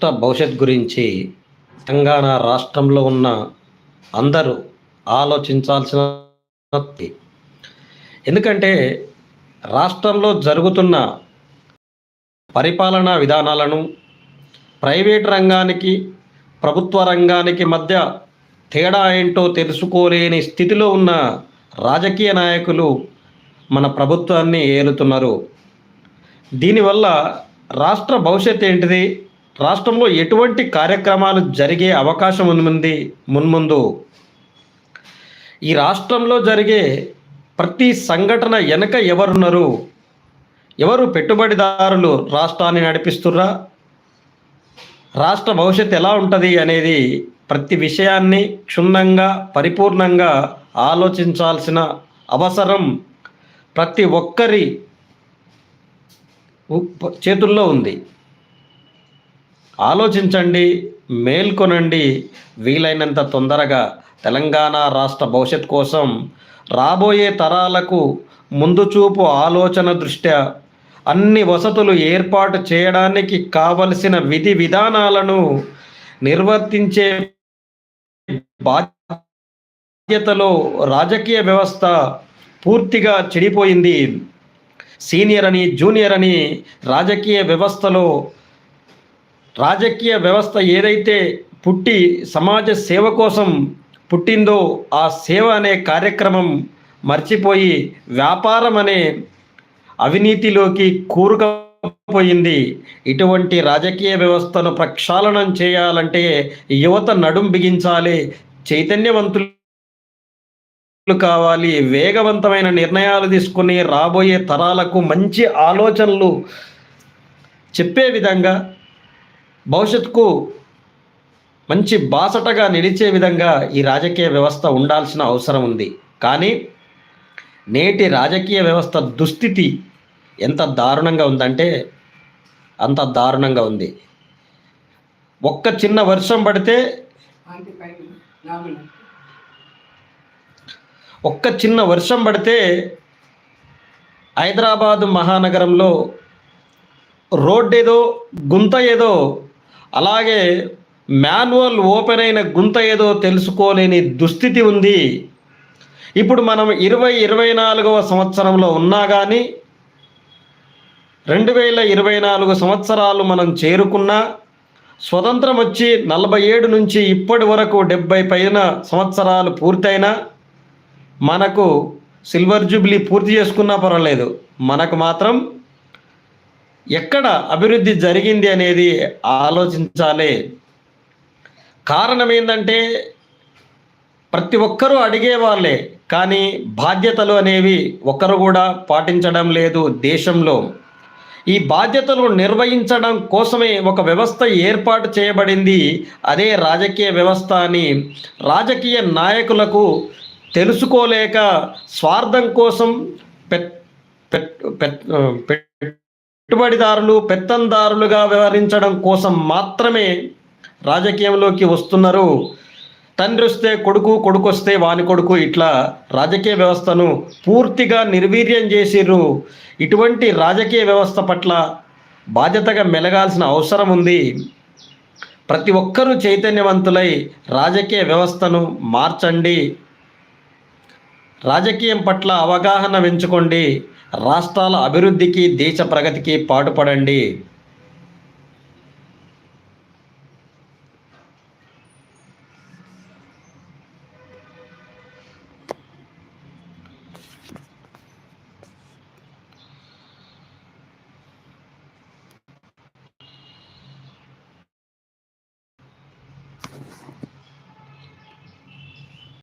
రాష్ట్ర భవిష్యత్ గురించి తెలంగాణ రాష్ట్రంలో ఉన్న అందరూ ఆలోచించాల్సిన ఎందుకంటే రాష్ట్రంలో జరుగుతున్న పరిపాలనా విధానాలను ప్రైవేట్ రంగానికి ప్రభుత్వ రంగానికి మధ్య తేడా ఏంటో తెలుసుకోలేని స్థితిలో ఉన్న రాజకీయ నాయకులు మన ప్రభుత్వాన్ని ఏలుతున్నారు. దీనివల్ల రాష్ట్ర భవిష్యత్ ఏంటిది? రాష్ట్రంలో ఎటువంటి కార్యక్రమాలు జరిగే అవకాశం ఉంది మున్ముందు? ఈ రాష్ట్రంలో జరిగే ప్రతి సంఘటన వెనక ఎవరున్నారు? ఎవరు పెట్టుబడిదారులు రాష్ట్రాన్ని నడిపిస్తుర్రా? రాష్ట్ర భవిష్యత్ ఎలా ఉంటుంది అనేది ప్రతి విషయాన్ని క్షుణ్ణంగా పరిపూర్ణంగా ఆలోచించాల్సిన అవసరం ప్రతి ఒక్కరి చేతుల్లో ఉంది. ఆలోచించండి మేల్కొనండి. వీలైనంత తొందరగా తెలంగాణ రాష్ట్ర భవిష్యత్ కోసం రాబోయే తరాలకు ముందు చూపు ఆలోచన దృష్ట్యా. అన్ని వసతులు ఏర్పాటు చేయడానికి కావలసిన విధి విధానాలను నిర్వర్తించే బాధ్యతలో రాజకీయ వ్యవస్థ పూర్తిగా చెడిపోయింది. సీనియర్ అని జూనియర్ అని రాజకీయ వ్యవస్థలో రాజకీయ వ్యవస్థ ఏదైతే పుట్టి సమాజ సేవ కోసం పుట్టిందో ఆ సేవ అనే కార్యక్రమం మర్చిపోయి వ్యాపారం అనే అవినీతిలోకి కూరుకుపోయింది. ఇటువంటి రాజకీయ వ్యవస్థను ప్రక్షాళనం చేయాలంటే యువత నడుం బిగించాలి చైతన్యవంతులు కావాలి వేగవంతమైన నిర్ణయాలు తీసుకుని రాబోయే తరాలకు మంచి ఆలోచనలు చెప్పే విధంగా భవిష్యత్తుకు మంచి బాసటగా నిలిచే విధంగా ఈ రాజకీయ వ్యవస్థ ఉండాల్సిన అవసరం ఉంది. కానీ నేటి రాజకీయ వ్యవస్థ దుస్థితి ఎంత దారుణంగా ఉందంటే అంత దారుణంగా ఉంది. ఒక్క చిన్న వర్షం పడితే ఒక్క చిన్న వర్షం పడితే హైదరాబాదు మహానగరంలో రోడ్ ఏదో గుంత ఏదో అలాగే మాన్యువల్ ఓపెన్ అయిన గుంత ఏదో తెలుసుకోలేని దుస్థితి ఉంది. ఇప్పుడు మనం ఇరవై ఇరవై నాలుగవ సంవత్సరంలో ఉన్నా కానీ రెండు వేల ఇరవై నాలుగు సంవత్సరాలు మనం చేరుకున్నా స్వతంత్రం వచ్చి నలభై ఏడు నుంచి ఇప్పటి వరకు డెబ్బై పైన సంవత్సరాలు పూర్తయినా మనకు సిల్వర్ జూబ్లీ పూర్తి చేసుకున్నా పర్వాలేదు. మనకు మాత్రం ఎక్కడ అభివృద్ధి జరిగింది అనేది ఆలోచించాలి. కారణం ఏంటంటే ప్రతి ఒక్కరూ అడిగే వాళ్ళే కానీ బాధ్యతలు అనేవి ఒక్కరు కూడా పాటించడం లేదు దేశంలో. ఈ బాధ్యతలు నిర్వహించడం కోసమే ఒక వ్యవస్థ ఏర్పాటు చేయబడింది. అదే రాజకీయ వ్యవస్థ అని రాజకీయ నాయకులకు తెలుసుకోలేక స్వార్థం కోసం పెట్ పెట్ పెట్ పెట్టుబడిదారులు పెత్తందారులుగా వ్యవహరించడం కోసం మాత్రమే రాజకీయంలోకి వస్తున్నారు. తండ్రి వస్తే కొడుకు కొడుకు వస్తే వాని కొడుకు ఇట్లా రాజకీయ వ్యవస్థను పూర్తిగా నిర్వీర్యం చేసిర్రు. ఇటువంటి రాజకీయ వ్యవస్థ పట్ల బాధ్యతగా మెలగాల్సిన అవసరం ఉంది. ప్రతి ఒక్కరూ చైతన్యవంతులై రాజకీయ వ్యవస్థను మార్చండి. రాజకీయం పట్ల అవగాహన పెంచుకోండి. రాష్ట్రాల అభివృద్ధికి దేశ ప్రగతికి పాటుపడండి.